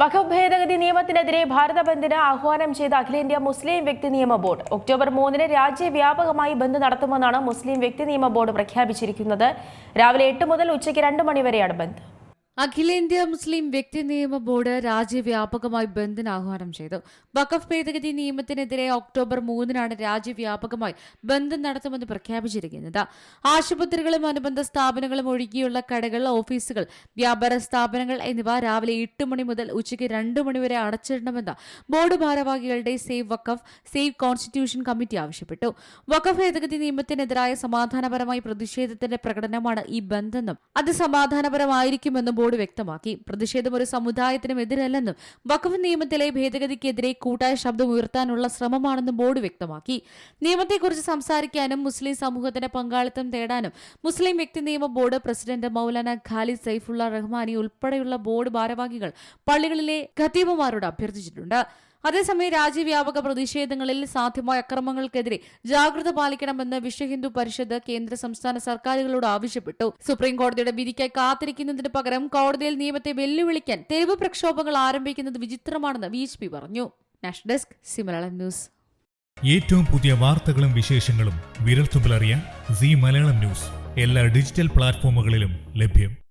വഖഫ് ഭേദഗതി നിയമത്തിനെതിരെ ഭാരത ബന്ദിന് ആഹ്വാനം ചെയ്ത അഖിലേന്ത്യാ മുസ്ലിം വ്യക്തി നിയമ ബോർഡ്. ഒക്ടോബർ മൂന്നിന് രാജ്യവ്യാപകമായി ബന്ദ് നടത്തുമെന്നാണ് മുസ്ലിം വ്യക്തി നിയമ ബോർഡ് പ്രഖ്യാപിച്ചിരിക്കുന്നത്. രാവിലെ എട്ട് മുതൽ ഉച്ചയ്ക്ക് രണ്ട് മണിവരെയാണ് ബന്ദ്. അഖിലേന്ത്യാ മുസ്ലിം വ്യക്തി നിയമ ബോർഡ് രാജ്യവ്യാപകമായി ബന്ദിന് ആഹ്വാനം ചെയ്തു. വഖഫ് ഭേദഗതി നിയമത്തിനെതിരെ ഒക്ടോബർ മൂന്നിനാണ് രാജ്യവ്യാപകമായി ബന്ദ് നടത്തുമെന്ന് പ്രഖ്യാപിച്ചിരിക്കുന്നത്. ആശുപത്രികളും അനുബന്ധ സ്ഥാപനങ്ങളും ഒഴികെയുള്ള കടകൾ ഓഫീസുകൾ വ്യാപാര സ്ഥാപനങ്ങൾ എന്നിവ രാവിലെ എട്ട് മണി മുതൽ ഉച്ചയ്ക്ക് രണ്ട് മണിവരെ അടച്ചിടണമെന്ന് ബോർഡ് ഭാരവാഹികളുടെ save Waqf save constitution committee ആവശ്യപ്പെട്ടു. വഖഫ് ഭേദഗതി നിയമത്തിനെതിരായ സമാധാനപരമായ പ്രതിഷേധത്തിന്റെ പ്രകടനമാണ് ഈ ബന്ദെന്നും അത് സമാധാനപരമായിരിക്കുമെന്നും ബോർഡ് വ്യക്തമാക്കി. പ്രതിഷേധം ഒരു സമുദായത്തിനും എതിരല്ലെന്നും വഖഫ് നിയമത്തിലെ ഭേദഗതിക്കെതിരെ കൂട്ടായ ശബ്ദം ഉയർത്താനുള്ള ശ്രമമാണെന്നും ബോർഡ് വ്യക്തമാക്കി. നിയമത്തെക്കുറിച്ച് സംസാരിക്കാനും മുസ്ലിം സമൂഹത്തിന്റെ പങ്കാളിത്തം തേടാനും മുസ്ലിം വ്യക്തി നിയമ ബോർഡ് പ്രസിഡന്റ് മൗലാന ഖാലിദ് സൈഫുള്ള റഹ്മാനി ഉൾപ്പെടെയുള്ള ബോർഡ് ഭാരവാഹികൾ പള്ളികളിലെ ഖത്തീബുമാരോട് അഭ്യർത്ഥിച്ചിട്ടുണ്ട്. അതേസമയം രാജ്യവ്യാപക പ്രതിഷേധങ്ങളിൽ സാധ്യമായ അക്രമങ്ങൾക്കെതിരെ ജാഗ്രത പാലിക്കണമെന്ന് വിശ്വ ഹിന്ദു പരിഷത്ത് കേന്ദ്ര സംസ്ഥാന സർക്കാരുകളോട് ആവശ്യപ്പെട്ടു. സുപ്രീം കോടതിയുടെ വിധിക്കായി കാത്തിരിക്കുന്നതിന് പകരം കോടതിയിൽ നിയമത്തെ വെല്ലുവിളിക്കാൻ തെരുവ് പ്രക്ഷോഭങ്ങൾ ആരംഭിക്കുന്നത് വിചിത്രമാണെന്ന് വി പി പറഞ്ഞു. നാഷണൽ ഡെസ്ക് സിമലം ന്യൂസ്. ഏറ്റവും പുതിയ വാർത്തകളും വിശേഷങ്ങളും വിരൽത്തുമ്പിലറിയാൻ സി മലയാളം ന്യൂസ്. എല്ലാ ഡിജിറ്റൽ പ്ലാറ്റ്ഫോമുകളിലും ലഭ്യം.